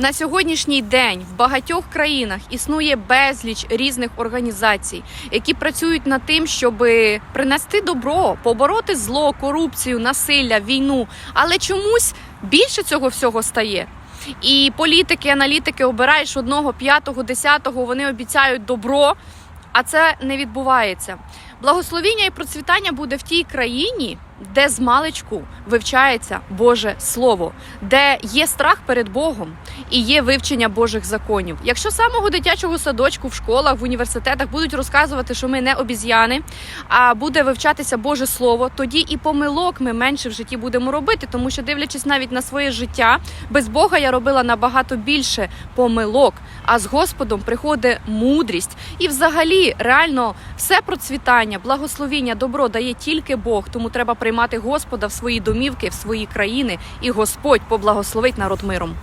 На сьогоднішній день в багатьох країнах існує безліч різних організацій, які працюють над тим, щоб принести добро, побороти зло, корупцію, насилля, війну. Але чомусь більше цього всього стає. І політики, аналітики обираєш одного, п'ятого, десятого, вони обіцяють добро, а це не відбувається. Благословіння і процвітання буде в тій країні, де з маличку вивчається Боже Слово, де є страх перед Богом і є вивчення Божих законів. Якщо самого дитячого садочку в школах, в університетах будуть розказувати, що ми не обіз'яни, а буде вивчатися Боже Слово, тоді і помилок ми менше в житті будемо робити, тому що дивлячись навіть на своє життя, без Бога я робила набагато більше помилок. А з Господом приходить мудрість і, взагалі, реально все процвітання, благословіння, добро дає тільки Бог. Тому треба приймати Господа в свої домівки, в свої країни, і Господь поблагословить народ миром.